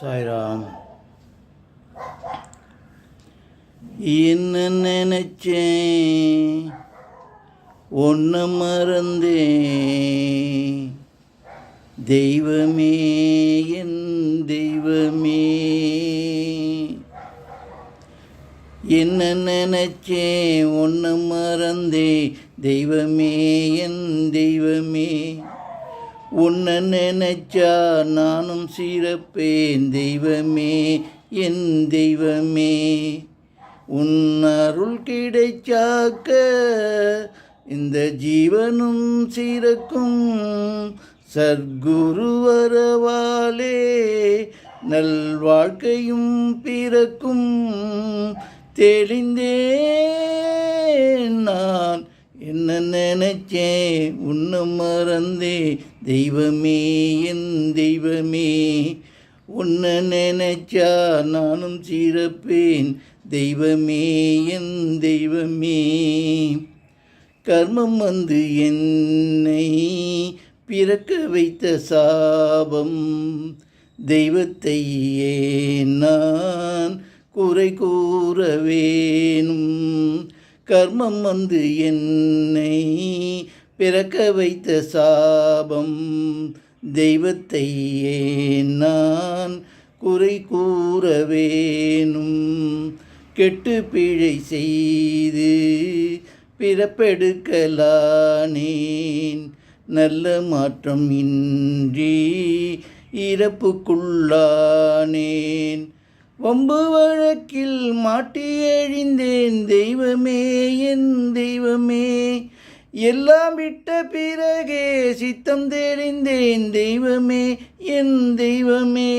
சாய்ராம். என்ன நினைச்சேன் ஒன்று மறந்தேன். தெய்வமே என் தெய்வமே. என்ன நினைச்சேன் ஒன்று மறந்தே தெய்வமே என் தெய்வமே. உன்னை நினைச்சா நானும் சிறப்பேன். தெய்வமே என் தெய்வமே உன் அருள் கிடைச்சாக்க இந்த ஜீவனும் சிறக்கும். சர்க்குரு வரவாலே நல்வாழ்க்கையும் பிறக்கும். தெளிந்தேன் நான் என்ன நினைச்சே? உன்னை மறந்தே. தெய்வமே என் தெய்வமே. உன்னை நினைச்சா நானும் சிறப்பேன். தெய்வமே என் தெய்வமே. கர்மம் வந்து என்னை பிறக்க வைத்த சாபம். தெய்வத்தை நான் குறை கூற வேணும் கர்மம் வந்து என்னை பிறக்க வைத்த சாபம். தெய்வத்தை ஏன் நான் குறை கூற வேணும்? கெட்டு பிழை செய்து பிறப்பெடுக்கலானேன். நல்ல மாற்றம் இன்றி இறப்புக்குள்ளானேன். வம்பு வழக்கில் மாட்டி எழுந்தேன் தெய்வமே என் தெய்வமே எல்லாம் விட்ட பிறகே சித்தம் தெரிந்தேன். தெய்வமே என் தெய்வமே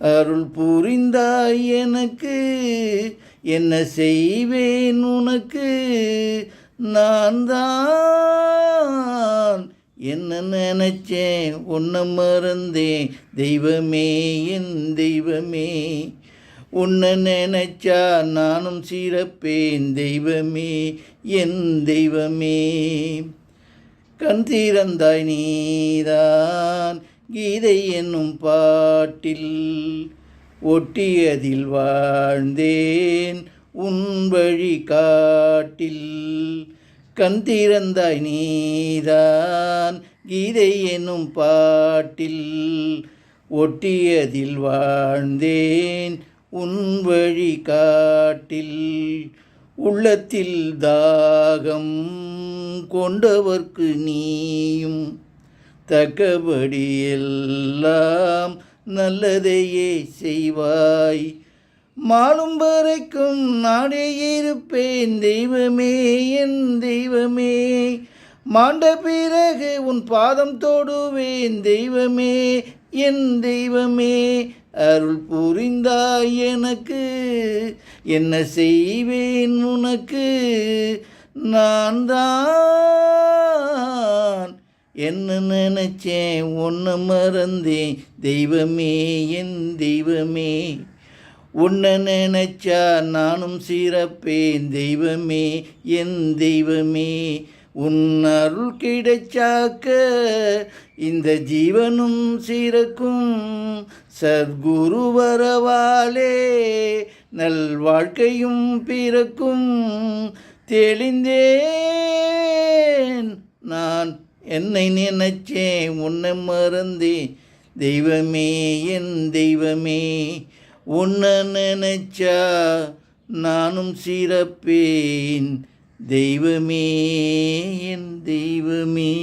அருள் புரிந்தாய் எனக்கு. என்ன செய்வேன் உனக்கு? நான் தான் என்ன நினைச்சேன்? உன்னை மறந்தேன். தெய்வமே என் தெய்வமே. உன்னை நினைச்சா நானும் சிறப்பேன். தெய்வமே என் தெய்வமே. கண் திறந்தாய் நீதான். கீதை என்னும் பாட்டில் ஒட்டியதில் வாழ்ந்தேன். உன் வழி காட்டில் கண் திறந்தாய் நீதான். கீதை என்னும் பாட்டில் ஒட்டியதில் வாழ்ந்தேன். உன் வழி காட்டில் உள்ளத்தில் தாகம் கொண்டவர்க்கு நீயும். தக்கபடி எல்லாம் நல்லதையே செய்வாய். மாலும் வரைக்கும் நாடே இருப்பேன். தெய்வமே என் தெய்வமே. மாண்ட பிறகு உன் பாதம் தொடுவேன். தெய்வமே என் தெய்வமே. அருள் புரிந்தாய் எனக்கு. என்ன செய்வேன் உனக்கு? நான் தான். என்ன நினைச்சேன்? ஒன்று மறந்தேன். தெய்வமே என் தெய்வமே. உன்னை நினைச்சா நானும் சிறப்பேன். தெய்வமே என் தெய்வமே உன் அருள் கிடைச்சாக்க இந்த ஜீவனும் சிறக்கும். சத்குரு வரவாலே நல் வாழ்க்கையும் பிறக்கும். தெளிந்தேன் நான் என்னை நினைச்சேன் உன்னை மறந்தேன். தெய்வமே என் தெய்வமே உன்னை நினைச்சா நானும் சிறப்பேன். தெய்வமே என் தெய்வமே.